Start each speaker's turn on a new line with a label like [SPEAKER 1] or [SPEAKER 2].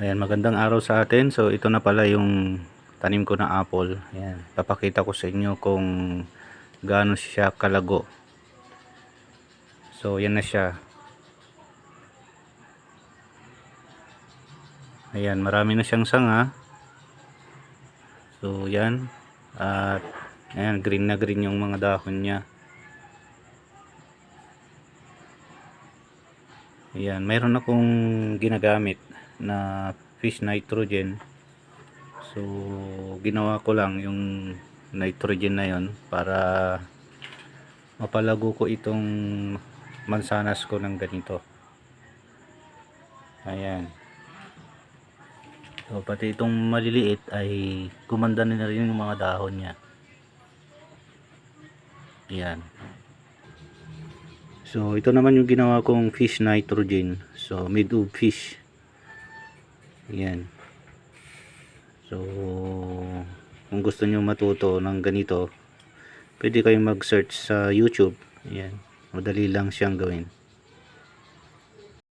[SPEAKER 1] Ayan, magandang araw sa atin. So, ito na pala yung tanim ko na apple. Ayan, papakita ko sa inyo kung gaano siya kalago. So, yan na siya. Ayan, marami na siyang sanga. So, yan. At, ayan, green na green yung mga dahon niya. Ayan, mayroon akong ginagamit na fish nitrogen. So, ginawa ko lang yung nitrogen na yon para mapalago ko itong mansanas ko ng ganito. Ayan. So, pati itong maliliit ay gumanda na rin yung mga dahon niya. Ayan. So, ito naman yung ginawa kong fish nitrogen. So, made of fish. Ayan. So, kung gusto nyo matuto ng ganito, pwede kayong mag-search sa YouTube. Ayan. Madali lang siyang gawin.